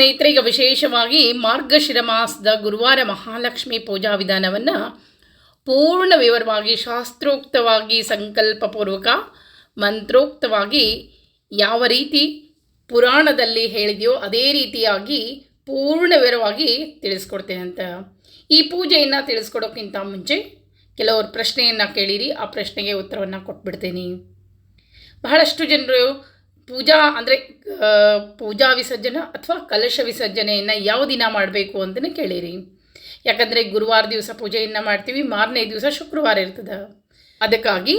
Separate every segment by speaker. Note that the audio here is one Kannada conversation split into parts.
Speaker 1: ಸ್ನೇಹಿತರೆ ಈಗ ವಿಶೇಷವಾಗಿ ಮಾರ್ಗಶಿರ ಮಾಸದ ಗುರುವಾರ ಮಹಾಲಕ್ಷ್ಮಿ ಪೂಜಾ ವಿಧಾನವನ್ನು ಪೂರ್ಣ ವಿವರವಾಗಿ, ಶಾಸ್ತ್ರೋಕ್ತವಾಗಿ, ಸಂಕಲ್ಪಪೂರ್ವಕ, ಮಂತ್ರೋಕ್ತವಾಗಿ ಯಾವ ರೀತಿ ಪುರಾಣದಲ್ಲಿ ಹೇಳಿದೆಯೋ ಅದೇ ರೀತಿಯಾಗಿ ಪೂರ್ಣ ವಿವರವಾಗಿ ತಿಳಿಸ್ಕೊಡ್ತೇನೆ ಅಂತ. ಈ ಪೂಜೆಯನ್ನು ತಿಳಿಸ್ಕೊಡೋಕ್ಕಿಂತ ಮುಂಚೆ ಕೆಲವರು ಪ್ರಶ್ನೆಯನ್ನು ಕೇಳಿರಿ, ಆ ಪ್ರಶ್ನೆಗೆ ಉತ್ತರವನ್ನು ಕೊಟ್ಬಿಡ್ತೀನಿ. ಬಹಳಷ್ಟು ಜನರು ಪೂಜಾ ಅಂದರೆ ಪೂಜಾ ವಿಸರ್ಜನೆ ಅಥವಾ ಕಲಶ ವಿಸರ್ಜನೆಯನ್ನು ಯಾವ ದಿನ ಮಾಡಬೇಕು ಅಂತಲೇ ಕೇಳಿರಿ. ಯಾಕಂದರೆ ಗುರುವಾರ ದಿವಸ ಪೂಜೆಯನ್ನು ಮಾಡ್ತೀವಿ, ಮಾರನೇ ದಿವಸ ಶುಕ್ರವಾರ ಇರ್ತದೆ. ಅದಕ್ಕಾಗಿ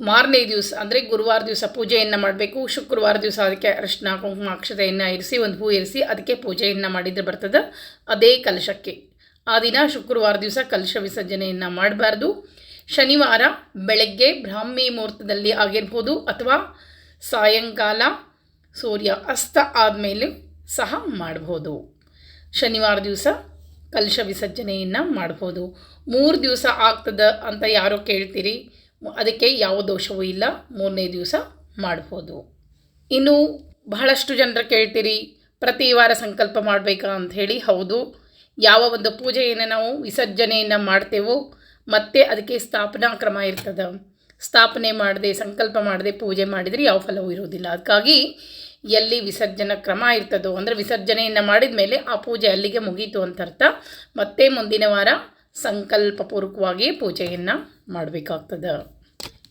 Speaker 1: ಮಾರನೇ ದಿವಸ ಅಂದರೆ ಗುರುವಾರ ದಿವಸ ಪೂಜೆಯನ್ನು ಮಾಡಬೇಕು, ಶುಕ್ರವಾರ ದಿವಸ ಅದಕ್ಕೆ ಅರಿಶಿನ, ಕುಂಕುಮ, ಅಕ್ಷತೆಯನ್ನು ಇರಿಸಿ, ಒಂದು ಹೂ ಇರಿಸಿ ಅದಕ್ಕೆ ಪೂಜೆಯನ್ನು ಮಾಡಿದರೆ ಬರ್ತದೆ. ಅದೇ ಕಲಶಕ್ಕೆ. ಆ ದಿನ ಶುಕ್ರವಾರ ದಿವಸ ಕಲಶ ವಿಸರ್ಜನೆಯನ್ನು ಮಾಡಬಾರ್ದು. ಶನಿವಾರ ಬೆಳಗ್ಗೆ ಬ್ರಾಹ್ಮಿ ಮುಹೂರ್ತದಲ್ಲಿ ಆಗಿರ್ಬೋದು ಅಥವಾ ಸಾಯಂಕಾಲ ಸೂರ್ಯ ಅಸ್ತ ಆದಮೇಲೆ ಸಹ ಮಾಡ್ಬೋದು. ಶನಿವಾರ ದಿವಸ ಕಲಶ ವಿಸರ್ಜನೆಯನ್ನು ಮಾಡ್ಬೋದು. ಮೂರು ದಿವಸ ಆಗ್ತದೆ ಅಂತ ಯಾರೋ ಕೇಳ್ತೀರಿ, ಅದಕ್ಕೆ ಯಾವ ದೋಷವೂ ಇಲ್ಲ, ಮೂರನೇ ದಿವಸ ಮಾಡ್ಬೋದು. ಇನ್ನು ಬಹಳಷ್ಟು ಜನರು ಕೇಳ್ತೀರಿ, ಪ್ರತಿ ವಾರ ಸಂಕಲ್ಪ ಮಾಡಬೇಕಾ ಹೇಳಿ, ಹೌದು, ಯಾವ ಒಂದು ಪೂಜೆಯನ್ನು ನಾವು ವಿಸರ್ಜನೆಯನ್ನು ಮಾಡ್ತೇವೋ, ಮತ್ತೆ ಅದಕ್ಕೆ ಸ್ಥಾಪನಾ ಕ್ರಮ ಇರ್ತದೆ. ಸ್ಥಾಪನೆ ಮಾಡದೆ, ಸಂಕಲ್ಪ ಮಾಡದೆ ಪೂಜೆ ಮಾಡಿದರೆ ಯಾವ ಫಲವೂ ಇರೋದಿಲ್ಲ ಅದಕ್ಕಾಗಿ ಎಲ್ಲಿ ವಿಸರ್ಜನಾ ಕ್ರಮ ಇರ್ತದೋ, ಅಂದರೆ ವಿಸರ್ಜನೆಯನ್ನು ಮಾಡಿದ ಮೇಲೆ ಆ ಪೂಜೆ ಅಲ್ಲಿಗೆ ಮುಗೀತು ಅಂತ ಅರ್ಥ. ಮತ್ತೆ ಮುಂದಿನ ವಾರ ಸಂಕಲ್ಪಪೂರ್ವಕವಾಗಿ ಪೂಜೆಯನ್ನು ಮಾಡಬೇಕಾಗ್ತದೆ.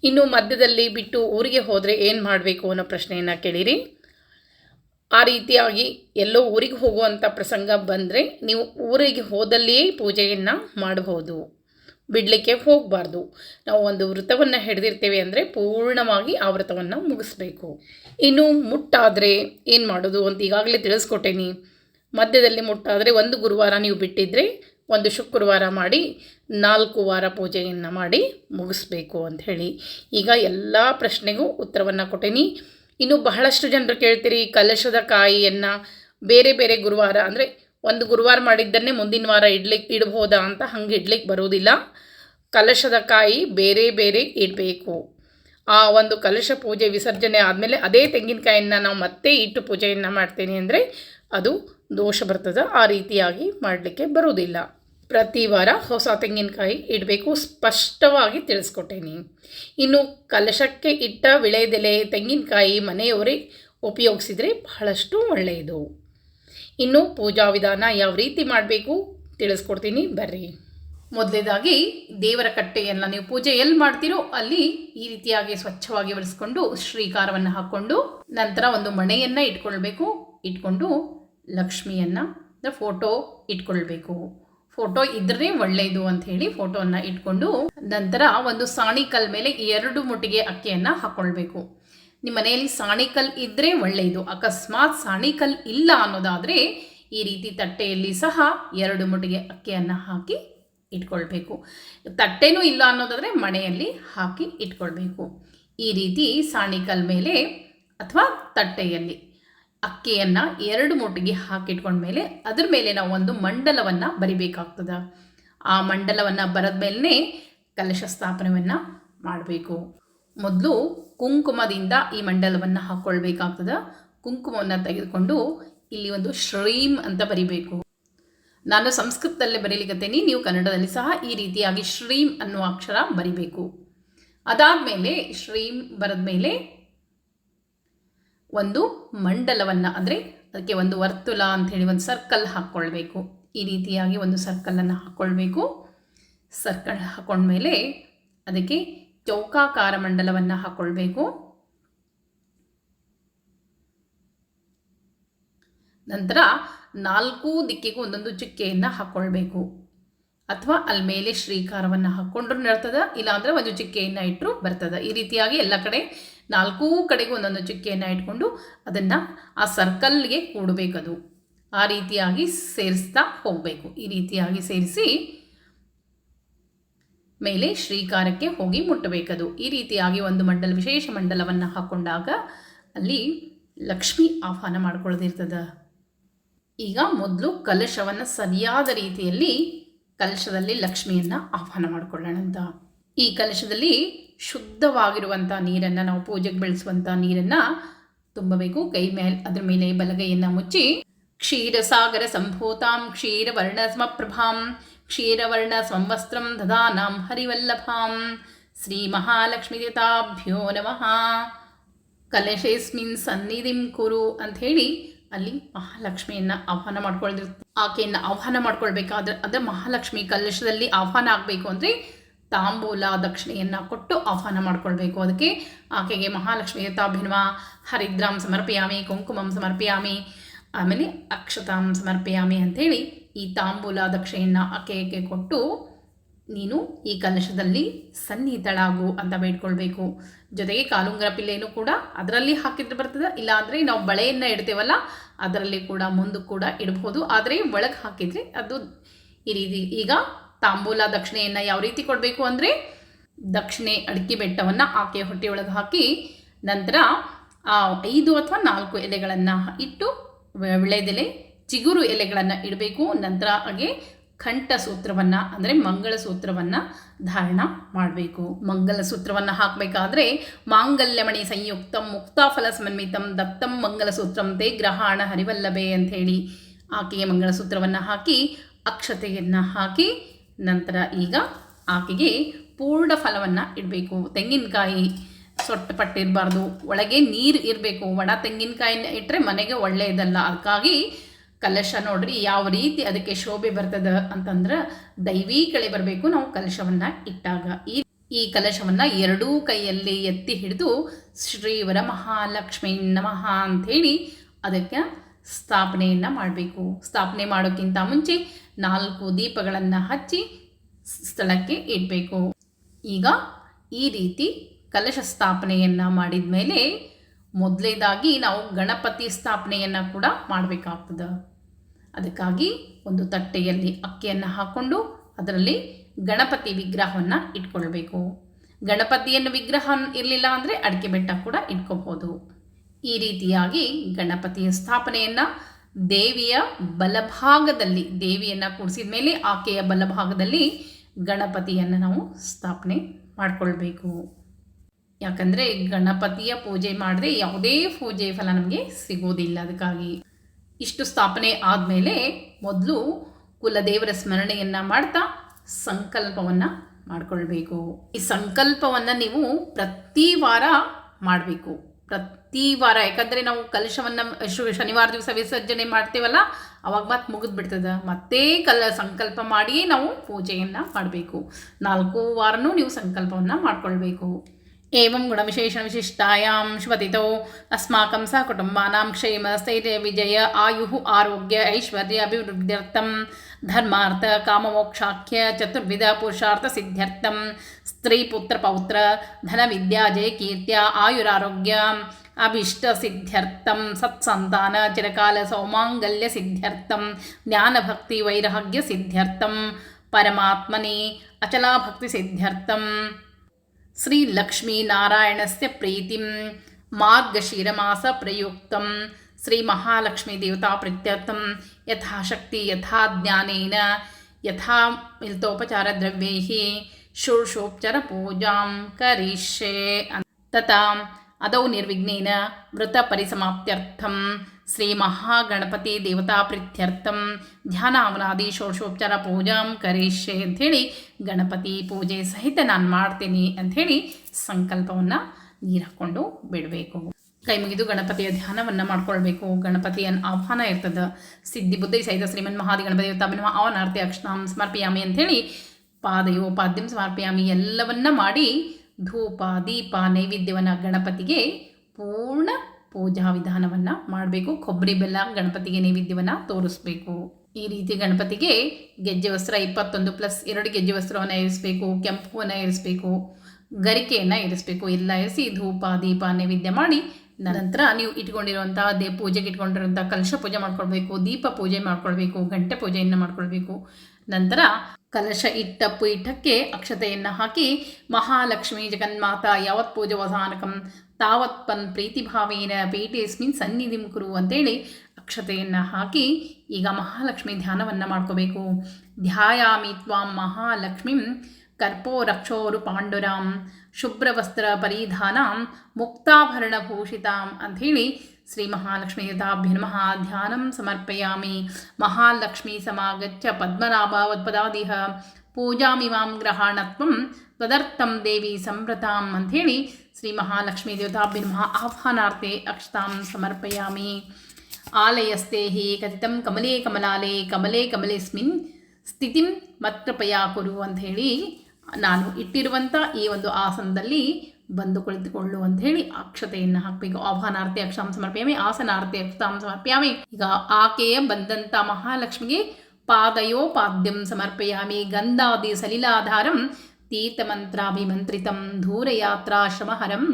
Speaker 1: ಇನ್ನು ಮಧ್ಯದಲ್ಲಿ ಬಿಟ್ಟು ಊರಿಗೆ ಹೋದರೆ ಏನು ಮಾಡಬೇಕು ಅನ್ನೋ ಪ್ರಶ್ನೆಯನ್ನು ಕೇಳಿರಿ. ಆ ರೀತಿಯಾಗಿ ಎಲ್ಲೋ ಊರಿಗೆ ಹೋಗುವಂಥ ಪ್ರಸಂಗ ಬಂದರೆ ನೀವು ಊರಿಗೆ ಹೋದಲ್ಲಿಯೇ ಪೂಜೆಯನ್ನು ಮಾಡಬಹುದು. ಬಿಡಲಿಕ್ಕೆ ಹೋಗಬಾರ್ದು. ನಾವು ಒಂದು ವೃತವನ್ನು ಹಿಡಿದಿರ್ತೇವೆ ಅಂದರೆ ಪೂರ್ಣವಾಗಿ ಆ ವ್ರತವನ್ನು ಮುಗಿಸ್ಬೇಕು. ಇನ್ನು ಮುಟ್ಟಾದರೆ ಏನು ಮಾಡೋದು ಅಂತ ಈಗಾಗಲೇ ತಿಳಿಸ್ಕೊಟ್ಟೇನಿ. ಮಧ್ಯದಲ್ಲಿ ಮುಟ್ಟಾದರೆ ಒಂದು ಗುರುವಾರ ನೀವು ಬಿಟ್ಟಿದ್ದರೆ ಒಂದು ಶುಕ್ರವಾರ ಮಾಡಿ, ನಾಲ್ಕು ವಾರ ಪೂಜೆಯನ್ನು ಮಾಡಿ ಮುಗಿಸ್ಬೇಕು ಅಂತ ಹೇಳಿ. ಈಗ ಎಲ್ಲ ಪ್ರಶ್ನೆಗೂ ಉತ್ತರವನ್ನು ಕೊಟ್ಟೇನಿ. ಇನ್ನು ಬಹಳಷ್ಟು ಜನರು ಕೇಳ್ತೀರಿ, ಕಲಶದ ಕಾಯಿಯನ್ನು ಬೇರೆ ಬೇರೆ ಗುರುವಾರ ಅಂದರೆ ಒಂದು ಗುರುವಾರ ಮಾಡಿದ್ದನ್ನೇ ಮುಂದಿನ ವಾರ ಇಡ್ಲಿಕ್ಕೆ ಇಡ್ಬೋದಾ ಅಂತ ಹಂಗೆ ಇಡ್ಲಿಕ್ಕೆ ಬರೋದಿಲ್ಲ. ಕಲಶದ ಕಾಯಿ ಬೇರೆ ಬೇರೆ ಇಡಬೇಕು. ಆ ಒಂದು ಕಲಶ ಪೂಜೆ ವಿಸರ್ಜನೆ ಆದಮೇಲೆ ಅದೇ ತೆಂಗಿನಕಾಯಿಯನ್ನು ನಾವು ಮತ್ತೆ ಇಟ್ಟು ಪೂಜೆಯನ್ನು ಮಾಡ್ತೇನೆ ಅಂದರೆ ಅದು ದೋಷ ಬರ್ತದೆ, ಆ ರೀತಿಯಾಗಿ ಮಾಡಲಿಕ್ಕೆ ಬರೋದಿಲ್ಲ. ಪ್ರತಿ ವಾರ ಹೊಸ ತೆಂಗಿನಕಾಯಿ ಇಡಬೇಕು ಸ್ಪಷ್ಟವಾಗಿ ತಿಳಿಸ್ಕೊಟ್ಟೇನಿ. ಇನ್ನು ಕಲಶಕ್ಕೆ ಇಟ್ಟ ವಿಳೆದೆಲೆ ತೆಂಗಿನಕಾಯಿ ಮನೆಯವರೇ ಉಪಯೋಗಿಸಿದರೆ ಬಹಳಷ್ಟು ಒಳ್ಳೆಯದು. ಇನ್ನು ಪೂಜಾ ವಿಧಾನ ಯಾವ ರೀತಿ ಮಾಡಬೇಕು ತಿಳಿಸ್ಕೊಡ್ತೀನಿ ಬರ್ರಿ. ಮೊದಲೇದಾಗಿ ದೇವರ ಕಟ್ಟೆಯನ್ನು ನೀವು ಪೂಜೆ ಎಲ್ಲಿ ಮಾಡ್ತೀರೋ ಅಲ್ಲಿ ಈ ರೀತಿಯಾಗಿ ಸ್ವಚ್ಛವಾಗಿ ಬಳಸ್ಕೊಂಡು ಶ್ರೀಕಾರವನ್ನು ಹಾಕ್ಕೊಂಡು ನಂತರ ಒಂದು ಮಣೆಯನ್ನು ಇಟ್ಕೊಳ್ಬೇಕು. ಇಟ್ಕೊಂಡು ಲಕ್ಷ್ಮಿಯನ್ನು ಫೋಟೋ ಇಟ್ಕೊಳ್ಬೇಕು. ಫೋಟೋ ಇದ್ರೆ ಒಳ್ಳೆಯದು ಅಂತ ಹೇಳಿ ಫೋಟೋವನ್ನು ಇಟ್ಕೊಂಡು ನಂತರ ಒಂದು ಸಾಣಿಕಲ್ ಮೇಲೆ ಎರಡು ಮುಟ್ಟಿಗೆ ಅಕ್ಕಿಯನ್ನು ಹಾಕ್ಕೊಳ್ಬೇಕು ನಿಮ್ಮ ಮನೆಯಲ್ಲಿ ಸಾಣಿಕಲ್ ಇದ್ದರೆ ಒಳ್ಳೆಯದು. ಅಕಸ್ಮಾತ್ ಸಾಣಿಕಲ್ ಇಲ್ಲ ಅನ್ನೋದಾದರೆ ಈ ರೀತಿ ತಟ್ಟೆಯಲ್ಲಿ ಸಹ ಎರಡು ಮುಟಿಗೆ ಅಕ್ಕಿಯನ್ನು ಹಾಕಿ ಇಟ್ಕೊಳ್ಬೇಕು. ತಟ್ಟೆನೂ ಇಲ್ಲ ಅನ್ನೋದಾದರೆ ಮಣೆಯಲ್ಲಿ ಹಾಕಿ ಇಟ್ಕೊಳ್ಬೇಕು. ಈ ರೀತಿ ಸಾಣಿಕಲ್ ಮೇಲೆ ಅಥವಾ ತಟ್ಟೆಯಲ್ಲಿ ಅಕ್ಕಿಯನ್ನು ಎರಡು ಮುಟ್ಟಿಗೆ ಹಾಕಿಟ್ಕೊಂಡ್ಮೇಲೆ ಅದ್ರ ಮೇಲೆ ನಾವು ಒಂದು ಮಂಡಲವನ್ನು ಬರಿಬೇಕಾಗ್ತದೆ. ಆ ಮಂಡಲವನ್ನು ಬರೆದ ಮೇಲೇ ಕಲಶ ಸ್ಥಾಪನೆಯನ್ನು ಮಾಡಬೇಕು. ಮೊದಲು ಕುಂಕುಮದಿಂದ ಈ ಮಂಡಲವನ್ನು ಹಾಕ್ಕೊಳ್ಬೇಕಾಗ್ತದೆ ಕುಂಕುಮವನ್ನು ತೆಗೆದುಕೊಂಡು ಇಲ್ಲಿ ಒಂದು ಶ್ರೀಮ್ ಅಂತ ಬರಿಬೇಕು. ನಾನು ಸಂಸ್ಕೃತದಲ್ಲೇ ಬರೀಲಿಕ್ಕತ್ತೇನೆ ನೀವು ಕನ್ನಡದಲ್ಲಿ ಸಹ ಈ ರೀತಿಯಾಗಿ ಶ್ರೀಮ್ ಅನ್ನುವ ಅಕ್ಷರ ಬರಿಬೇಕು. ಅದಾದಮೇಲೆ ಶ್ರೀಮ್ ಬರೆದ ಮೇಲೆ ಒಂದು ಮಂಡಲವನ್ನು, ಅಂದರೆ ಅದಕ್ಕೆ ಒಂದು ವರ್ತುಲ ಅಂಥೇಳಿ ಒಂದು ಸರ್ಕಲ್ ಹಾಕ್ಕೊಳ್ಬೇಕು ಈ ರೀತಿಯಾಗಿ ಒಂದು ಸರ್ಕಲನ್ನು ಹಾಕ್ಕೊಳ್ಬೇಕು ಸರ್ಕಲ್ ಹಾಕ್ಕೊಂಡ್ಮೇಲೆ ಅದಕ್ಕೆ ಚೌಕಾಕಾರ ಮಂಡಲವನ್ನು ಹಾಕ್ಕೊಳ್ಬೇಕು ನಂತರ ನಾಲ್ಕು ದಿಕ್ಕಿಗೂ ಒಂದೊಂದು ಚುಕ್ಕೆಯನ್ನು ಹಾಕ್ಕೊಳ್ಬೇಕು ಅಥವಾ ಅಲ್ಲಿ ಮೇಲೆ ಶ್ರೀಕಾರವನ್ನು ಹಾಕ್ಕೊಂಡ್ರೂ ನಡ್ತದ, ಇಲ್ಲಾಂದರೆ ಒಂದು ಚುಕ್ಕೆಯನ್ನು ಇಟ್ಟರು ಬರ್ತದೆ. ಈ ರೀತಿಯಾಗಿ ಎಲ್ಲ ಕಡೆ ನಾಲ್ಕೂ ಕಡೆಗೂ ಒಂದೊಂದು ಚುಕ್ಕೆಯನ್ನು ಇಟ್ಕೊಂಡು ಅದನ್ನು ಆ ಸರ್ಕಲ್ಗೆ ಕೂಡಬೇಕದು. ಆ ರೀತಿಯಾಗಿ ಸೇರಿಸ್ತಾ ಹೋಗಬೇಕು. ಈ ರೀತಿಯಾಗಿ ಸೇರಿಸಿ ಮೇಲೆ ಶ್ರೀಕಾರಕ್ಕೆ ಹೋಗಿ ಮುಟ್ಟಬೇಕದು. ಈ ರೀತಿಯಾಗಿ ಒಂದು ಮಂಡಲ, ವಿಶೇಷ ಮಂಡಲವನ್ನು ಹಾಕ್ಕೊಂಡಾಗ ಅಲ್ಲಿ ಲಕ್ಷ್ಮಿ ಆಹ್ವಾನ ಮಾಡ್ಕೊಳ್ಳೋದಿರ್ತದ. ಈಗ ಮೊದಲು ಕಲಶವನ್ನು ಸರಿಯಾದ ರೀತಿಯಲ್ಲಿ ಕಲಶದಲ್ಲಿ ಲಕ್ಷ್ಮಿಯನ್ನು ಆಹ್ವಾನ ಮಾಡಿಕೊಳ್ಳೋಣ ಅಂತ ಈ ಕಲಶದಲ್ಲಿ ಶುದ್ಧವಾಗಿರುವಂಥ ನೀರನ್ನು, ನಾವು ಪೂಜೆಗೆ ಬೆಳೆಸುವಂಥ ನೀರನ್ನು ತುಂಬಬೇಕು. ಕೈ ಮೇಲೆ ಅದ್ರ ಮೇಲೆ ಬಲಗೈಯನ್ನು ಮುಚ್ಚಿ, ಕ್ಷೀರಸಾಗರ ಸಂಭೂತಾಂ ಕ್ಷೀರವರ್ಣಸ್ಮ ಸಮಪ್ರಭಾಂ ಕ್ಷೀರವರ್ಣ ಸಂವಸ್ತ್ರಂ ದದಾನಾಂ ಹರಿವಲ್ಲಭಾಂ. ಶ್ರೀ ಮಹಾಲಕ್ಷ್ಮೀದೇವತಾಭ್ಯೋ ನಮಃ. ಕಲಶೇಸ್ಮಿನ್ ಸನ್ನಿಧಿಂ ಕುರು ಅಂತ ಹೇಳಿ ಅಲ್ಲಿ ಮಹಾಲಕ್ಷ್ಮಿಯನ್ನು ಆಹ್ವಾನ ಮಾಡ್ಕೊಳ್ದಿರ್ತಾರೆ ಆಕೆಯನ್ನು ಆಹ್ವಾನ ಮಾಡ್ಕೊಳ್ಬೇಕಾದ್ರೆ ಅಂದರೆ ಮಹಾಲಕ್ಷ್ಮಿ ಕಲಶದಲ್ಲಿ ಆಹ್ವಾನ ಆಗಬೇಕು ಅಂದರೆ ತಾಂಬೂಲ ದಕ್ಷಿಣೆಯನ್ನು ಕೊಟ್ಟು ಆಹ್ವಾನ ಮಾಡ್ಕೊಳ್ಬೇಕು. ಅದಕ್ಕೆ ಆಕೆಗೆ ಮಹಾಲಕ್ಷ್ಮಿ ಯಥಾಭಿನ್ವ ಹರಿದ್ರಾಂ ಸಮರ್ಪಯಾಮಿ, ಕುಂಕುಮಂ ಸಮರ್ಪಯಾಮಿ, ಆಮೇಲೆ ಅಕ್ಷತಾಂ ಸಮರ್ಪಯಾಮಿ ಅಂಥೇಳಿ ಈ ತಾಂಬೂಲ ದಕ್ಷಿಣೆಯನ್ನು ಆಕೆಗೆ ಕೊಟ್ಟು, ನೀನು ಈ ಕಲಶದಲ್ಲಿ ಸನ್ನಿಹಿತಳಾಗು ಅಂತ ಬೇಡ್ಕೊಳ್ಬೇಕು. ಜೊತೆಗೆ ಕಾಲುಂಗರ ಪಿಲ್ಲೆಯನ್ನು ಕೂಡ ಅದರಲ್ಲಿ ಹಾಕಿದ್ರೆ ಬರ್ತದೆ, ಇಲ್ಲಾಂದರೆ ನಾವು ಬಳೆಯನ್ನು ಇಡ್ತೇವಲ್ಲ, ಅದರಲ್ಲಿ ಕೂಡ ಮುಂದೆ ಕೂಡ ಇಡಬಹುದು ಆದರೆ ಒಳಗೆ ಹಾಕಿದರೆ ಅದು ಈ ರೀತಿ, ಈಗ ತಾಂಬೂಲ ದಕ್ಷಿಣೆಯನ್ನು ಯಾವ ರೀತಿ ಕೊಡಬೇಕು ಅಂದರೆ, ದಕ್ಷಿಣೆ ಅಡಿಕೆ ಬೆಟ್ಟವನ್ನು ಆಕೆ ಹೊಟ್ಟೆಯೊಳಗೆ ಹಾಕಿ, ನಂತರ ಐದು ಅಥವಾ ನಾಲ್ಕು ಎಲೆಗಳನ್ನು ಇಟ್ಟು ವಿಳೆದೆಲೆ ಚಿಗುರು ಎಲೆಗಳನ್ನು ಇಡಬೇಕು. ನಂತರ ಹಾಗೆ ಕಂಠ ಸೂತ್ರವನ್ನು, ಅಂದರೆ ಮಂಗಳಸೂತ್ರವನ್ನು ಧಾರಣ ಮಾಡಬೇಕು. ಮಂಗಲಸೂತ್ರವನ್ನು ಹಾಕಬೇಕಾದ್ರೆ ಮಾಂಗಲ್ಯಮಣಿ ಸಂಯುಕ್ತಂ ಮುಕ್ತಾಫಲ ಸಮನ್ವಿತಂ ದತ್ತಂ ಮಂಗಲಸೂತ್ರಂ ತೇ ಗ್ರಹಾಣ ಹರಿವಲ್ಲಭೆ ಅಂಥೇಳಿ ಆಕೆಗೆ ಮಂಗಳಸೂತ್ರವನ್ನು ಹಾಕಿ ಅಕ್ಷತೆಯನ್ನು ಹಾಕಿ ನಂತರ ಈಗ ಆಕೆಗೆ ಪೂರ್ಣ ಫಲವನ್ನು ಇಡಬೇಕು. ತೆಂಗಿನಕಾಯಿ ಸೊಟ್ಟಪಟ್ಟಿರಬಾರ್ದು ಒಳಗೆ ನೀರು ಇರಬೇಕು. ಒಣ ತೆಂಗಿನಕಾಯಿನ ಇಟ್ಟರೆ ಮನೆಗೆ ಒಳ್ಳೆಯದಲ್ಲ. ಅದಕ್ಕಾಗಿ ಕಲಶ ನೋಡ್ರಿ, ಯಾವ ರೀತಿ ಅದಕ್ಕೆ ಶೋಭೆ ಬರ್ತದ ಅಂತಂದ್ರೆ ದೈವೀ ಕಳೆ ಬರಬೇಕು ನಾವು ಕಲಶವನ್ನು ಇಟ್ಟಾಗ. ಈ ಈ ಕಲಶವನ್ನು ಎರಡೂ ಕೈಯಲ್ಲಿ ಎತ್ತಿ ಹಿಡಿದು ಶ್ರೀವರ ಮಹಾಲಕ್ಷ್ಮೀ ನಮಃ ಅಂಥೇಳಿ ಅದಕ್ಕೆ ಸ್ಥಾಪನೆಯನ್ನು ಮಾಡಬೇಕು. ಸ್ಥಾಪನೆ ಮಾಡೋಕ್ಕಿಂತ ಮುಂಚೆ ನಾಲ್ಕು ದೀಪಗಳನ್ನು ಹಚ್ಚಿ ಸ್ಥಳಕ್ಕೆ ಇಡಬೇಕು. ಈಗ ಈ ರೀತಿ ಕಲಶ ಸ್ಥಾಪನೆಯನ್ನು ಮಾಡಿದ ಮೇಲೆ ಮೊದಲೇದಾಗಿ ನಾವು ಗಣಪತಿ ಸ್ಥಾಪನೆಯನ್ನು ಕೂಡ ಮಾಡಬೇಕಾಗ್ತದೆ. ಅದಕ್ಕಾಗಿ ಒಂದು ತಟ್ಟೆಯಲ್ಲಿ ಅಕ್ಕಿಯನ್ನು ಹಾಕ್ಕೊಂಡು ಅದರಲ್ಲಿ ಗಣಪತಿ ವಿಗ್ರಹವನ್ನು ಇಟ್ಕೊಳ್ಬೇಕು. ಗಣಪತಿಯನ್ನು ವಿಗ್ರಹ ಇರಲಿಲ್ಲ ಅಂದರೆ ಅಡಿಕೆ ಬೆಟ್ಟ ಕೂಡ ಇಟ್ಕೋಬೋದು. ಈ ರೀತಿಯಾಗಿ ಗಣಪತಿಯ ಸ್ಥಾಪನೆಯನ್ನು ದೇವಿಯ ಬಲಭಾಗದಲ್ಲಿ, ದೇವಿಯನ್ನು ಕೂಡಿಸಿದ ಮೇಲೆ ಆಕೆಯ ಬಲಭಾಗದಲ್ಲಿ ಗಣಪತಿಯನ್ನು ನಾವು ಸ್ಥಾಪನೆ ಮಾಡಿಕೊಳ್ಬೇಕು. ಯಾಕಂದರೆ ಗಣಪತಿಯ ಪೂಜೆ ಮಾಡದೆ ಯಾವುದೇ ಪೂಜೆ ಫಲ ನಮಗೆ ಸಿಗೋದಿಲ್ಲ ಅದಕ್ಕಾಗಿ. ಇಷ್ಟು ಸ್ಥಾಪನೆ ಆದಮೇಲೆ ಮೊದಲು ಕುಲದೇವರ ಸ್ಮರಣೆಯನ್ನು ಮಾಡ್ತಾ ಸಂಕಲ್ಪವನ್ನು ಮಾಡಿಕೊಳ್ಬೇಕು. ಈ ಸಂಕಲ್ಪವನ್ನು ನೀವು ಪ್ರತಿ ವಾರ ಮಾಡಬೇಕು. ಪ್ರತಿ ವಾರ, ಯಾಕಂದರೆ ನಾವು ಕಲಶವನ್ನು ಶನಿವಾರ ದಿವಸ ವಿಸರ್ಜನೆ ಮಾಡ್ತೇವಲ್ಲ, ಅವಾಗ ಮತ್ತೆ ಮುಗಿದು ಬಿಡ್ತದೆ. ಮತ್ತೆ ಕಲ, ಸಂಕಲ್ಪ ಮಾಡಿಯೇ ನಾವು ಪೂಜೆಯನ್ನು ಮಾಡಬೇಕು. ನಾಲ್ಕು ವಾರನೂ ನೀವು ಸಂಕಲ್ಪವನ್ನು ಮಾಡ್ಕೊಳ್ಬೇಕು. एवं गुणविशेषणविशिष्टायां श्वतितौ अस्माकं सहकुटुम्बानां क्षेम स्थैर्य विजय आयुः आरोग्य ऐश्वर्य अभिवृद्ध्यर्थं धर्मार्थ काममोक्षाख्य चतुर्विध पुरुषार्थसिद्ध्यर्थं स्त्रीपुत्रपौत्र धनविद्या जयकीर्त्या आयुरारोग्य శ్రీలక్ష్మీనారాయణస్య ప్రీతిం మార్గశీరమాస ప్రయుక్తం. శ్రీ మహాలక్ష్మీదేవతా ప్రత్యర్థం. యథాశక్తి యథా జ్ఞానేన యథా మిల్తోపచార ద్రవ్యై షోషోపచార పూజాం కరిష్యే. తథా అదౌ నిర్విఘ్నేన మృత పరిసమాప్త్యర్థం. ಶ್ರೀ ಮಹಾಗಣಪತಿ ದೇವತಾ ಪ್ರೀತ್ಯರ್ಥಂ ಧ್ಯಾನಾಮನಾದಿ ಷೋಷೋಪಚಾರ ಪೂಜಾಂ ಕರಿಷ್ಯೆ ಅಂಥೇಳಿ ಗಣಪತಿ ಪೂಜೆ ಸಹಿತ ನಾನು ಮಾಡ್ತೀನಿ ಅಂಥೇಳಿ ಸಂಕಲ್ಪವನ್ನು ನೀರು ಹಾಕ್ಕೊಂಡು ಬಿಡಬೇಕು. ಕೈ ಮುಗಿದು ಗಣಪತಿಯ ಧ್ಯಾನವನ್ನು ಮಾಡ್ಕೊಳ್ಬೇಕು. ಗಣಪತಿಯನ್ ಆಹ್ವಾನ ಇರ್ತದೆ. ಸಿದ್ಧಿ ಬುದ್ಧಿ ಸಹಿತ ಶ್ರೀಮನ್ ಮಹಾದಿ ಗಣಪತಿ ತಾಭಿನ ಅವನಾರ್ತಿ ಅಕ್ಷಣಾಂ ಸಮರ್ಪಿಯಾಮಿ ಅಂಥೇಳಿ ಪಾದಯೋ ಪಾದ್ಯಂ ಸಮರ್ಪಿಯಾಮಿ ಎಲ್ಲವನ್ನ ಮಾಡಿ ಧೂಪ ದೀಪ ನೈವೇದ್ಯವನ್ನು ಗಣಪತಿಗೆ ಪೂರ್ಣ ಪೂಜಾ ವಿಧಾನವನ್ನು ಮಾಡಬೇಕು. ಕೊಬ್ಬರಿ ಬೆಲ್ಲ ಗಣಪತಿಗೆ ನೈವೇದ್ಯವನ್ನು ತೋರಿಸ್ಬೇಕು. ಈ ರೀತಿ ಗಣಪತಿಗೆ ಗೆಜ್ಜೆ ವಸ್ತ್ರ ಇಪ್ಪತ್ತೊಂದು ಪ್ಲಸ್ ಎರಡು ಗೆಜ್ಜೆ ವಸ್ತ್ರವನ್ನು ಇರಿಸಬೇಕು, ಕೆಂಪುವನ್ನು ಇರಿಸಬೇಕು, ಗರಿಕೆಯನ್ನು ಇರಿಸಬೇಕು. ಎಲ್ಲ ಇರಿಸಿ ಧೂಪ, ದೀಪ, ನೈವೇದ್ಯ ಮಾಡಿ ನಂತರ ನೀವು ಇಟ್ಕೊಂಡಿರುವಂಥ ದೇ ಪೂಜೆಗೆ ಇಟ್ಕೊಂಡಿರುವಂಥ ಕಲಶ ಪೂಜೆ ಮಾಡ್ಕೊಳ್ಬೇಕು, ದೀಪ ಪೂಜೆ ಮಾಡ್ಕೊಳ್ಬೇಕು, ಗಂಟೆ ಪೂಜೆಯನ್ನು ಮಾಡ್ಕೊಳ್ಬೇಕು. ನಂತರ ಕಲಶ ಇಟ್ಟ ಪೀಠಕ್ಕೆ ಅಕ್ಷತೆಯನ್ನು ಹಾಕಿ ಮಹಾಲಕ್ಷ್ಮಿ ಜಗನ್ಮಾತ ಯಾವತ್ ಪೂಜೆ ವಸಾನಕಂ ತಾವತ್ ಪನ್ ಪ್ರೀತಿಭಾವೇನ ಪೀಠೇಸ್ಮಿನ್ ಸನ್ನಿಧಿಂ ಕುರು ಅಂತೇಳಿ ಅಕ್ಷತೆಯನ್ನು ಹಾಕಿ ಈಗ ಮಹಾಲಕ್ಷ್ಮಿ ಧ್ಯಾನವನ್ನು ಮಾಡ್ಕೋಬೇಕು. ಧ್ಯಾಯಾಮಿ ತ್ವಾಂ ಮಹಾಲಕ್ಷ್ಮೀಂ ಕರ್ಪೋರಕ್ಷೋರು ಪಾಂಡುರಾಂ ಶುಭ್ರವಸ್ತ್ರ ಪರಿಧಾನಾಂ ಮುಕ್ತಾಭರಣಭೂಷಿತಾಂ ಅಂಥೇಳಿ ಶ್ರೀ ಮಹಾಲಕ್ಷ್ಮೀ ಯಥಾಭ್ಯ ನಮಃ ಧ್ಯಾನಂ ಸಮರ್ಪಯಾಮಿ. ಮಹಾಲಕ್ಷ್ಮೀ ಸಮಾಗಚ್ಚ ಪದ್ಮನಾಭವತ್ಪದಾದಿಹ. ಪೂಜಾಮಿಮಾಂ ಗ್ರಹಾಣತ್ವಂ ತದರ್ಥಂ ದೇವಿ ಸಂವ್ರತಾಂ ಅಂಥೇಳಿ ಶ್ರೀ ಮಹಾಲಕ್ಷ್ಮೀ ದೇವತಾಭ್ಯ ನಮಃ ಆಹ್ವಾನಾರ್ತೆ ಅಕ್ಷತಾಂ ಸಮರ್ಪಯಾಮಿ ಆಲಯಸ್ತೆ ಹಿ ಕಥಿತಂ ಕಮಲೇ ಕಮಲಾಲೆ ಕಮಲೇ ಕಮಲೇಸ್ಮಿನ್ ಸ್ಥಿತಿಂ ಮತ್ರಪಯ ಕುರು ಅಂತ ಹೇಳಿ ನಾನು ಇಟ್ಟಿರುವಂಥ ಈ ಒಂದು ಆಸನದಲ್ಲಿ ಬಂದು ಕುಳಿತುಕೊಳ್ಳು ಅಂತ ಹೇಳಿ ಅಕ್ಷತೆಯನ್ನು ಹಾಕಬೇಕು. ಆಹ್ವಾನಾರ್ಥಿ ಅಕ್ಷಾಂ ಸಮರ್ಪಯಾಮಿ ಆಸನಾರ್ಥಿ ಅಕ್ಷತಾಂ ಸಮರ್ಪಯಾಮಿ. ಈಗ ಆಕೆಯ ಬಂದಂಥ ಮಹಾಲಕ್ಷ್ಮಿಗೆ ಪಾದಯೋಪಾದ್ಯಂ ಸಮರ್ಪಯಾಮಿ. ಗಂಧಾದಿ ಸಲಿಲಾಧಾರಂ ತೀರ್ಥಮಂತ್ರಾಭಿಮಂತ್ರಿತಂ ಧೂರಯಾತ್ರಾಶ್ರಮಹರಂ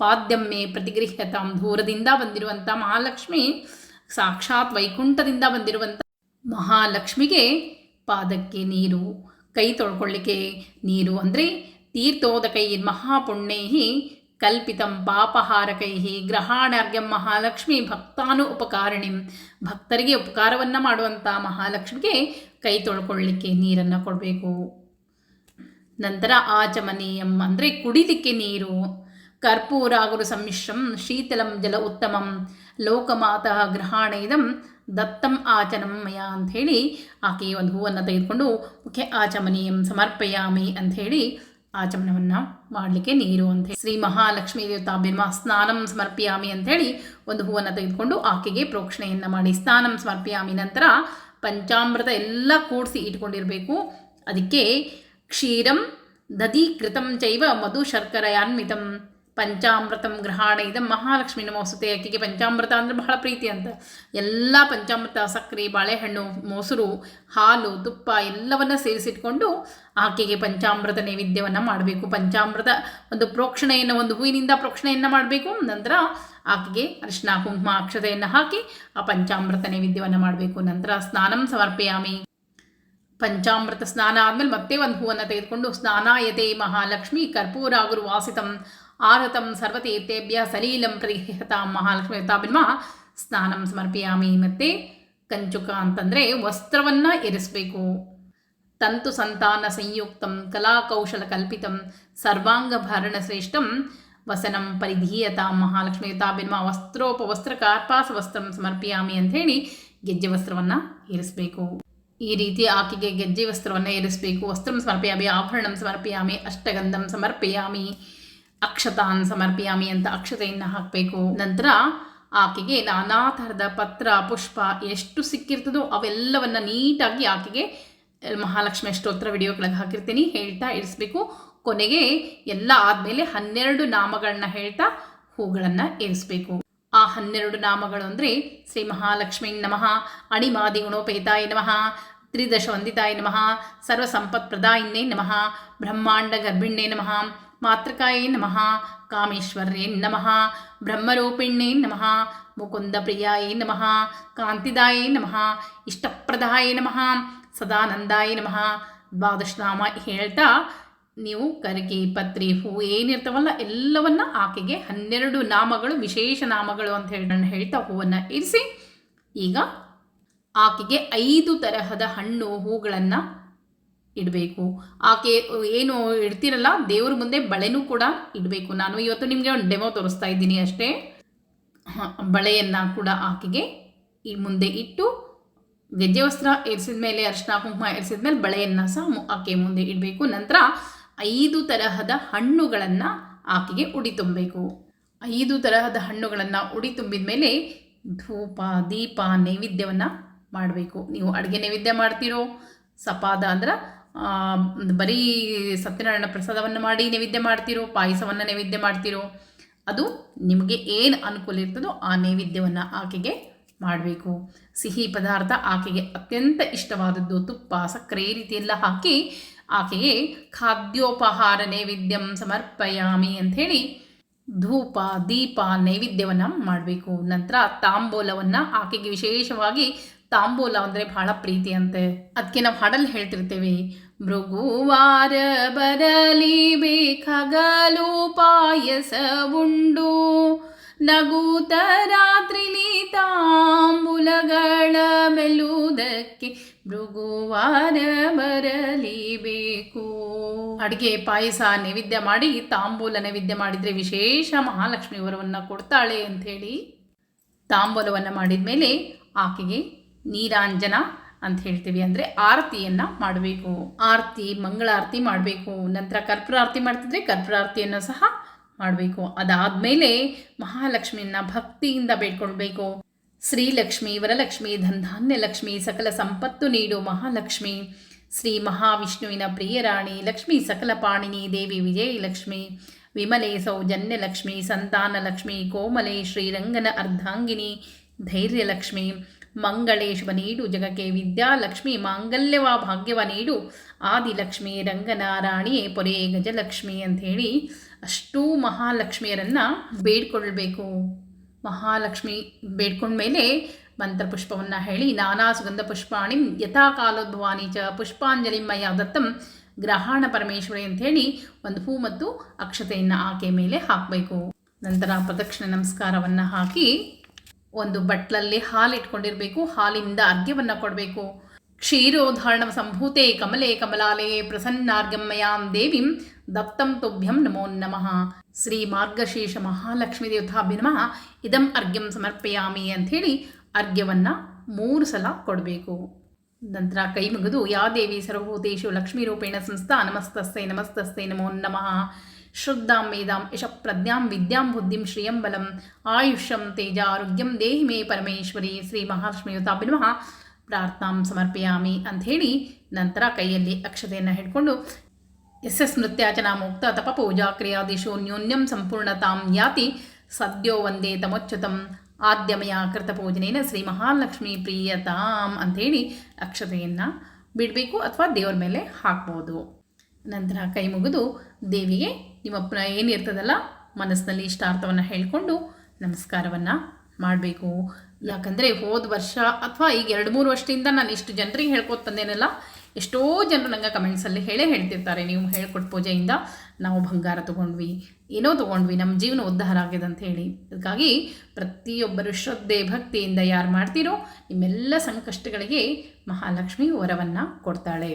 Speaker 1: ಪಾದ್ಯಂ ಮೇ ಪ್ರತಿಗೃಹ್ಯತಾಂ ದೂರದಿಂದ ಬಂದಿರುವಂಥ ಮಹಾಲಕ್ಷ್ಮಿ, ಸಾಕ್ಷಾತ್ ವೈಕುಂಠದಿಂದ ಬಂದಿರುವಂಥ ಮಹಾಲಕ್ಷ್ಮಿಗೆ ಪಾದಕ್ಕೆ ನೀರು, ಕೈ ತೊಳ್ಕೊಳ್ಳಿಕ್ಕೆ ನೀರು ಅಂದರೆ ತೀರ್ಥೋದಕೈ ಮಹಾಪುಣ್ಯೈ ಕಲ್ಪಿತಂ ಪಾಪಹಾರಕೈ ಗ್ರಹಾಣಾರ್ಘ್ಯಂ ಮಹಾಲಕ್ಷ್ಮಿ ಭಕ್ತಾನು ಉಪಕಾರಿಣಿಂ. ಭಕ್ತರಿಗೆ ಉಪಕಾರವನ್ನು ಮಾಡುವಂಥ ಮಹಾಲಕ್ಷ್ಮಿಗೆ ಕೈ ತೊಳ್ಕೊಳ್ಳಿಕ್ಕೆ ನೀರನ್ನು ಕೊಡಬೇಕು. ನಂತರ ಆಚಮನೀಯಂ ಅಂದರೆ ಕುಡಿಲಿಕ್ಕೆ ನೀರು. ಕರ್ಪೂರ ಗುರು ಸಮ್ಮಿಶ್ರಂ, ಶೀತಲಂ ಜಲ ಉತ್ತಮಂ, ಲೋಕಮಾತಃ ಗ್ರಹಾಣೈದಂ ದತ್ತಂ ಆಚನಂ ಅಂತ ಹೇಳಿ ಆಕೆ ಒಂದು ಹೂವನ್ನು ತೆಗೆದುಕೊಂಡು ಮುಖ್ಯ ಆಚಮನೀಯಂ ಸಮರ್ಪಯಾಮಿ ಅಂಥೇಳಿ ಆಚಮನವನ್ನು ಮಾಡಲಿಕ್ಕೆ ನೀರು ಅಂತ ಶ್ರೀ ಮಹಾಲಕ್ಷ್ಮೀ ದೇವತಾಭಿರ್ಮ ಸ್ನಾನಂ ಸಮರ್ಪಯಾಮಿ ಅಂಥೇಳಿ ಒಂದು ಹೂವನ್ನು ತೆಗೆದುಕೊಂಡು ಆಕೆಗೆ ಪ್ರೋಕ್ಷಣೆಯನ್ನು ಮಾಡಿ. ಸ್ನಾನಂ ಸಮರ್ಪಯಾಮಿ ನಂತರ ಪಂಚಾಮೃತ ಎಲ್ಲ ಕೂಡಿಸಿ ಇಟ್ಕೊಂಡಿರಬೇಕು. ಅದಕ್ಕೆ ಕ್ಷೀರಂ ದಧೀಕೃತಂ ಚೈವ ಮಧು ಶರ್ಕರಯಾನ್ವಿತಂ ಪಂಚಾಮೃತಂ ಗ್ರಹಣ ಇದಂ ಮಹಾಲಕ್ಷ್ಮಿ ನಮೋಸುತೆ ಆಕೆಗೆ ಪಂಚಾಮೃತ ಅಂದರೆ ಬಹಳ ಪ್ರೀತಿ ಅಂತ ಎಲ್ಲ ಪಂಚಾಮೃತ ಸಕ್ಕರೆ ಬಾಳೆಹಣ್ಣು ಮೊಸರು ಹಾಲು ತುಪ್ಪ ಎಲ್ಲವನ್ನ ಸೇರಿಸಿಟ್ಕೊಂಡು ಆಕೆಗೆ ಪಂಚಾಮೃತ ನೈವೇದ್ಯವನ್ನು ಮಾಡಬೇಕು ಪಂಚಾಮೃತ ಒಂದು ಪ್ರೋಕ್ಷಣೆಯನ್ನು ಒಂದು ಹೂವಿನಿಂದ ಪ್ರೋಕ್ಷಣೆಯನ್ನು ಮಾಡಬೇಕು ನಂತರ ಆಕೆಗೆ ಅರಿಶಿನ ಕುಂಕುಮ ಅಕ್ಷತೆಯನ್ನು ಹಾಕಿ ಆ ಪಂಚಾಮೃತ ನೈವೇದ್ಯವನ್ನು ಮಾಡಬೇಕು ನಂತರ ಸ್ನಾನಂ ಸಮರ್ಪಯಾಮಿ ಪಂಚಾಮೃತ ಸ್ನಾನ ಆದಮೇಲೆ ಮತ್ತೆ ಒಂದು ಹೂವನ್ನು ತೆಗೆದುಕೊಂಡು ಸ್ನಾನಾಯತೆ ಮಹಾಲಕ್ಷ್ಮಿ ಕರ್ಪೂರ ಗುರು ವಾಸಿತಂ, ಆರತಂ ಸರ್ವತೀರ್ಥೇಭ್ಯ ಸಲೀಲಂ ಪ್ರತಿಹತಾಂ ಮಹಾಲಕ್ಷ್ಮಿ ತಾಬಿನ್ಮ ಸ್ನಾನಂ ಸಮರ್ಪಿಯಾಮಿ. ಮತ್ತೆ ಕಂಚುಕ ಅಂತಂದರೆ ವಸ್ತ್ರವನ್ನು ಎರಿಸಬೇಕು ತಂತು ಸಂತಾನ ಸಂಯುಕ್ತಂ ಕಲಾಕೌಶಲ ಕಲ್ಪಿತಂ ಸರ್ವಾಂಗಭರಣ ಶ್ರೇಷ್ಠಂ, ವಸನಂ ಪರಿಧೀಯತಾಂ ಮಹಾಲಕ್ಷ್ಮಿ ತಾಬಿನ್ಮ ವಸ್ತ್ರೋಪವಸ್ತ್ರ ಕಾರ್ಪಾಸ ವಸ್ತ್ರಂ ಅಂತ ಹೇಳಿ ಗೆಜ್ಜೆ ವಸ್ತ್ರವನ್ನು ಇರಿಸಬೇಕು. ಈ ರೀತಿ ಆಕೆಗೆ ಗೆಜ್ಜೆ ವಸ್ತ್ರವನ್ನು ಇರಿಸಬೇಕು. ವಸ್ತ್ರಂ ಸಮರ್ಪಯಾಮಿ, ಆಭರಣಂ ಸಮರ್ಪಯಾಮಿ, ಅಷ್ಟಗಂಧಂ ಸಮರ್ಪಯಾಮಿ, ಅಕ್ಷತಾನ್ ಸಮರ್ಪಯಾಮಿ ಅಂತ ಅಕ್ಷತೆಯನ್ನು ಹಾಕಬೇಕು. ನಂತರ ಆಕೆಗೆ ನಾನಾ ಥರದ ಪತ್ರ, ಪುಷ್ಪ ಎಷ್ಟು ಸಿಕ್ಕಿರ್ತದೋ ಅವೆಲ್ಲವನ್ನು ನೀಟಾಗಿ ಆಕೆಗೆ ಮಹಾಲಕ್ಷ್ಮಿ ಅಷ್ಟೋತ್ತರ ವಿಡಿಯೋಗಳಿಗೆ ಹಾಕಿರ್ತೀನಿ. ಹೇಳ್ತಾ ಇರಿಸ್ಬೇಕು. ಕೊನೆಗೆ ಎಲ್ಲ ಆದಮೇಲೆ ಹನ್ನೆರಡು ನಾಮಗಳನ್ನ ಹೇಳ್ತಾ ಹೂಗಳನ್ನು ಇರಿಸ್ಬೇಕು. ಆ ಹನ್ನೆರಡು ನಾಮಗಳು ಅಂದರೆ ಶ್ರೀ ಮಹಾಲಕ್ಷ್ಮೀ ನಮಃ, ಅಣಿಮಾದಿ ಗುಣೋಪೇತಾಯ ನಮಃ ತ್ರಿದಶ ವಂದಿತಾಯ ನಮಃ. ಸರ್ವಸಂಪತ್ಪ್ರದಾಯಿನ್ನೇ ನಮಃ. ಬ್ರಹ್ಮಾಂಡ ಗರ್ಭಿಣ್ಯೇ ನಮಃ. ಮಾತೃಕಾಯೇ ನಮಃ. ಕಾಮೇಶ್ವರ್ಯೇ ನಮಃ. ಬ್ರಹ್ಮರೂಪಿಣ್ಯೇ ನಮಃ. ಮುಕುಂದ ಪ್ರಿಯಾಯೇ ನಮಃ. ಕಾಂತಿದಾಯೇ ನಮಃ. ಇಷ್ಟಪ್ರದಾಯೇ ನಮಃ. ಸದಾನಂದಾಯ ನಮಃ. ದ್ವಾದಶನಾಮ ಹೇಳ್ತಾ, ನೀವು ಕರಿಗೆ ಪತ್ರಿ, ಹೂ ಏನಿರ್ತಾವಲ್ಲ ಎಲ್ಲವನ್ನ ಆಕೆಗೆ ಹನ್ನೆರಡು ನಾಮಗಳು, ವಿಶೇಷ ನಾಮಗಳು ಅಂತ ಹೇಳಿ ಹೇಳ್ತಾ ಹೂವನ್ನು ಇರಿಸಿ, ಈಗ ಆಕೆಗೆ ಐದು ತರಹದ ಹಣ್ಣು ಹೂಗಳನ್ನು ಇಡಬೇಕು. ಆಕೆ ಏನು ಇಡ್ತಿರಲ್ಲ, ದೇವ್ರ ಮುಂದೆ ಬಳೆನೂ ಕೂಡ ಇಡಬೇಕು. ನಾನು ಇವತ್ತು ನಿಮಗೆ ಒಂದು ಡೆಮೋ ತೋರಿಸ್ತಾ ಇದ್ದೀನಿ ಅಷ್ಟೇ. ಬಳೆಯನ್ನು ಕೂಡ ಆಕೆಗೆ ಈ ಮುಂದೆ ಇಟ್ಟು ಗೆಜ್ಜೆ ವಸ್ತ್ರ ಏರಿಸಿದ ಮೇಲೆ ಅರ್ಶಿನ ಕುಂಕುಮ ಏರಿಸಿದ ಮೇಲೆ ಬಳೆಯನ್ನು ಸಹ ಆಕೆ ಮುಂದೆ ಇಡಬೇಕು. ನಂತರ ಐದು ತರಹದ ಹಣ್ಣುಗಳನ್ನು ಆಕೆಗೆ ಉಡಿ ತುಂಬಬೇಕು. ಐದು ತರಹದ ಹಣ್ಣುಗಳನ್ನು ಉಡಿ ತುಂಬಿದ ಮೇಲೆ ಧೂಪ, ದೀಪ, ನೈವೇದ್ಯವನ್ನು ಮಾಡಬೇಕು. ನೀವು ಅಡುಗೆ ನೈವೇದ್ಯ ಮಾಡ್ತೀರೋ, ಸಪಾದ ಅಂದ್ರೆ ಬರೀ ಸತ್ಯನಾರಾಯಣ ಪ್ರಸಾದವನ್ನು ಮಾಡಿ ನೈವೇದ್ಯ ಮಾಡ್ತಿರೋ, ಪಾಯಸವನ್ನು ನೈವೇದ್ಯ ಮಾಡ್ತಿರೋ, ಅದು ನಿಮಗೆ ಏನು ಅನುಕೂಲ ಇರ್ತದೋ ಆ ನೈವೇದ್ಯವನ್ನು ಆಕೆಗೆ ಮಾಡಬೇಕು. ಸಿಹಿ ಪದಾರ್ಥ ಆಕೆಗೆ ಅತ್ಯಂತ ಇಷ್ಟವಾದದ್ದು ತುಪ್ಪ, ಸಕ್ಕರೆ ರೀತಿ ಎಲ್ಲ ಹಾಕಿ ಆಕೆಗೆ ಖಾದ್ಯೋಪಹಾರ ನೈವೇದ್ಯಂ ಸಮರ್ಪಯಾಮಿ ಅಂಥೇಳಿ ಧೂಪ, ದೀಪ ನೈವೇದ್ಯವನ್ನು ಮಾಡಬೇಕು. ನಂತರ ತಾಂಬೂಲವನ್ನು ಆಕೆಗೆ ವಿಶೇಷವಾಗಿ ತಾಂಬೂಲ ಅಂದರೆ ಬಹಳ ಪ್ರೀತಿ ಅಂತೆ. ಅದಕ್ಕೆ ನಾವು ಹಾಡಲ್ಲಿ ಹೇಳ್ತಿರ್ತೇವೆ. ಮೃಗುವಾರ ಬರಲಿ ಬೇಕಾಗಲು ಪಾಯಸ ಉಂಡು ನಗೂತ ರಾತ್ರಿಲಿ ತಾಂಬೂಲಗಳ ಮೆಲ್ಲುವುದಕ್ಕೆ ಮೃಗುವಾರ ಬರಲಿಬೇಕು ಅಡುಗೆ, ಪಾಯಸ, ನೈವೇದ್ಯ ಮಾಡಿ ತಾಂಬೂಲ ನೈವೇದ್ಯ ಮಾಡಿದರೆ ವಿಶೇಷ ಮಹಾಲಕ್ಷ್ಮಿ ವರವನ್ನು ಕೊಡ್ತಾಳೆ ಅಂಥೇಳಿ ತಾಂಬೂಲವನ್ನು ಮಾಡಿದ ಮೇಲೆ ಆಕೆಗೆ ನೀರಾಂಜನ ಅಂತ ಹೇಳ್ತೀವಿ ಅಂದರೆ ಆರತಿಯನ್ನು ಮಾಡಬೇಕು. ಆರತಿ, ಮಂಗಳಾರತಿ ಮಾಡಬೇಕು. ನಂತರ ಕರ್ಪೂರಾರತಿ ಮಾಡ್ತಿದ್ರೆ ಕರ್ಪೂರಾರತಿಯನ್ನು ಸಹ ಮಾಡಬೇಕು. ಅದಾದಮೇಲೆ ಮಹಾಲಕ್ಷ್ಮಿಯನ್ನ ಭಕ್ತಿಯಿಂದ ಬೇಡ್ಕೊಳ್ಬೇಕು. ಶ್ರೀಲಕ್ಷ್ಮಿ, ವರಲಕ್ಷ್ಮಿ ಧನ್ಧಾನ್ಯ ಲಕ್ಷ್ಮಿ ಸಕಲ ಸಂಪತ್ತು ನೀಡು ಮಹಾಲಕ್ಷ್ಮಿ. ಶ್ರೀ ಮಹಾವಿಷ್ಣುವಿನ ಪ್ರಿಯರಾಣಿ ಲಕ್ಷ್ಮಿ, ಸಕಲ ಪಾಣಿನಿ ದೇವಿ ವಿಜಯಲಕ್ಷ್ಮಿ. ವಿಮಲೆ ಸಂತಾನ ಲಕ್ಷ್ಮಿ ಕೋಮಲೆ, ಶ್ರೀರಂಗನ ಅರ್ಧಾಂಗಿನಿ, ಧೈರ್ಯಲಕ್ಷ್ಮಿ. ಮಂಗಳೇ ಶುಭ ನೀಡು. ಜಗಕ್ಕೆ ವಿದ್ಯಾಲಕ್ಷ್ಮಿ ಮಾಂಗಲ್ಯವ ಭಾಗ್ಯವ ನೀಡು. ಆದಿಲಕ್ಷ್ಮಿ ರಂಗನಾರಾಣಿಯೇ ಪೊರೆ ಗಜಲಕ್ಷ್ಮಿ ಅಂಥೇಳಿ ಅಷ್ಟೂ ಮಹಾಲಕ್ಷ್ಮಿಯರನ್ನು ಬೇಡ್ಕೊಳ್ಬೇಕು. ಮಹಾಲಕ್ಷ್ಮಿ ಬೇಡ್ಕೊಂಡ್ಮೇಲೆ ಮಂತ್ರಪುಷ್ಪವನ್ನು ಹೇಳಿ ನಾನಾ ಸುಗಂಧ ಪುಷ್ಪಾಣಿ ಯಥಾ ಕಾಲೋದ್ಭವಾನಿ ಚ ಪುಷ್ಪಾಂಜಲಿ ಮಯ ದತ್ತಂ ಗ್ರಹಣ ಪರಮೇಶ್ವರಿ ಅಂಥೇಳಿ ಒಂದು ಹೂ ಮತ್ತು ಅಕ್ಷತೆಯನ್ನು ಆಕೆ ಮೇಲೆ ಹಾಕಬೇಕು. ನಂತರ ಪ್ರದಕ್ಷಿಣೆ ನಮಸ್ಕಾರವನ್ನು ಹಾಕಿ ಒಂದು ಬಟ್ಲಲ್ಲಿ ಹಾಲು ಇಟ್ಕೊಂಡಿರಬೇಕು, ಹಾಲಿನಿಂದ ಅರ್ಘ್ಯವನ್ನು ಕೊಡಬೇಕು. ಕ್ಷೀರೋಧಾರಣ ಸಂಭೂತೆ ಕಮಲೆ ಕಮಲಾಲಯ ಪ್ರಸನ್ನಾರ್ಗಮಯಾಂ ದೇವಿಂ ದತ್ತಂ ತುಭ್ಯಂ ನಮೋ ನಮಃ. ಶ್ರೀ ಮಾರ್ಗಶೀರ್ಷ ಮಹಾಲಕ್ಷ್ಮೀ ದೇವತಾಭ್ಯ ನಮಃ. ಇದಂ ಅರ್ಘ್ಯಂ ಸಮರ್ಪಯಾಮಿ ಅಂಥೇಳಿ ಅರ್ಘ್ಯವನ್ನು ಮೂರು ಸಲ ಕೊಡಬೇಕು. ನಂತರ ಕೈ ಮುಗಿದು ಯಾ ದೇವಿ ಸರ್ವಭೂತೇಶು ಲಕ್ಷ್ಮೀ ರೂಪೇಣ ಸಂಸ್ಥಾ ನಮಸ್ತಸ್ತೆ ನಮಸ್ತಸ್ತೆ ನಮೋ ನಮಃ. ಶ್ರದ್ಧಾಂ ವೇದಾಂ ಯಶ ಪ್ರಜ್ಞಾಂ ವಿದ್ಯಾಂ ಬುದ್ಧಿಂ ಶ್ರಿಯಂ ಬಲಂ ಆಯುಷ್ಯಂ ತೇಜ ಆರೋಗ್ಯಂ ದೇಹಿ ಮೇ ಪರಮೇಶ್ವರಿ ಶ್ರೀ ಮಹಾಲಕ್ಷ್ಮಿಯುತಾಭಿ ನಮಃ ಪ್ರಾರ್ಥನಾಂ ಸಮರ್ಪಯಾಮಿ ಅಂಥೇಳಿ ನಂತರ ಕೈಯಲ್ಲಿ ಅಕ್ಷತೆಯನ್ನು ಹಿಡ್ಕೊಂಡು ಎಸ್ ಎಸ್ ನೃತ್ಯಾಚನಾ ಮುಕ್ತ ತಪ ಪೂಜಾ ಕ್ರಿಯಾದಿಶು ನ್ಯೂನ್ಯಂ ಸಂಪೂರ್ಣತಾಂ ಯಾತಿ ಸದ್ಯೋ ವಂದೇ ತಮೋಚ್ಯುತಂ ಆದ್ಯಮಯ ಕೃತ ಪೂಜನೇನ ಶ್ರೀ ಮಹಾಲಕ್ಷ್ಮಿ ಪ್ರಿಯತಾಂ ಅಂಥೇಳಿ ಅಕ್ಷತೆಯನ್ನು ಬಿಡಬೇಕು ಅಥವಾ ದೇವರ ಮೇಲೆ ಹಾಕ್ಬೋದು. ನಂತರ ಕೈ ಮುಗಿದು ದೇವಿಗೆ ನಿಮ್ಮ ಪ್ರ ಏನಿರ್ತದಲ್ಲ ಮನಸ್ಸಿನಲ್ಲಿ ಇಷ್ಟಾರ್ಥವನ್ನು ಹೇಳಿಕೊಂಡು ನಮಸ್ಕಾರವನ್ನು ಮಾಡಬೇಕು. ಯಾಕಂದರೆ ಹೋದ ವರ್ಷ ಅಥವಾ ಈಗ ಎರಡು ಮೂರು ವರ್ಷದಿಂದ ನಾನು ಇಷ್ಟು ಜನರಿಗೆ ಹೇಳ್ಕೊತಂದೇನಲ್ಲ ಎಷ್ಟೋ ಜನರು ನಂಗೆ ಕಮೆಂಟ್ಸಲ್ಲಿ ಹೇಳೇ ಹೇಳ್ತಿರ್ತಾರೆ, ನೀವು ಹೇಳ್ಕೊಟ್ಟು ಪೂಜೆಯಿಂದ ನಾವು ಬಂಗಾರ ತೊಗೊಂಡ್ವಿ, ಏನೋ ತೊಗೊಂಡ್ವಿ ನಮ್ಮ ಜೀವನ ಉದ್ಧಾರ ಆಗಿದೆ ಅಂತ ಹೇಳಿ. ಅದಕ್ಕಾಗಿ ಪ್ರತಿಯೊಬ್ಬರು ಶ್ರದ್ಧೆ, ಭಕ್ತಿಯಿಂದ ಯಾರು ಮಾಡ್ತೀರೋ ನಿಮ್ಮೆಲ್ಲ ಸಂಕಷ್ಟಗಳಿಗೆ ಮಹಾಲಕ್ಷ್ಮಿ ವರವನ್ನು ಕೊಡ್ತಾಳೆ.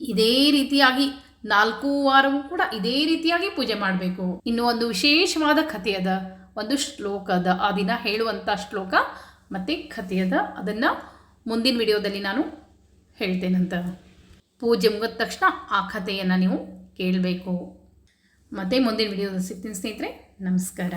Speaker 1: ಇದೇ ರೀತಿಯಾಗಿ ನಾಲ್ಕು ವಾರವೂ ಕೂಡ ಇದೇ ರೀತಿಯಾಗಿ ಪೂಜೆ ಮಾಡಬೇಕು. ಇನ್ನು ಒಂದು ವಿಶೇಷವಾದ ಕಥೆಯದ ಒಂದು ಶ್ಲೋಕದ ಆ ದಿನ ಹೇಳುವಂಥ ಶ್ಲೋಕ ಮತ್ತು ಕಥೆಯದ ಅದನ್ನು ಮುಂದಿನ ವಿಡಿಯೋದಲ್ಲಿ ನಾನು ಹೇಳ್ತೇನಂತ ಪೂಜೆ ಮುಗಿದ ತಕ್ಷಣ ಆ ಕಥೆಯನ್ನು ನೀವು ಕೇಳಬೇಕು. ಮತ್ತು ಮುಂದಿನ ವಿಡಿಯೋದಲ್ಲಿ ಸಿಗ್ತೀನಿ ಸ್ನೇಹಿತರೆ, ನಮಸ್ಕಾರ.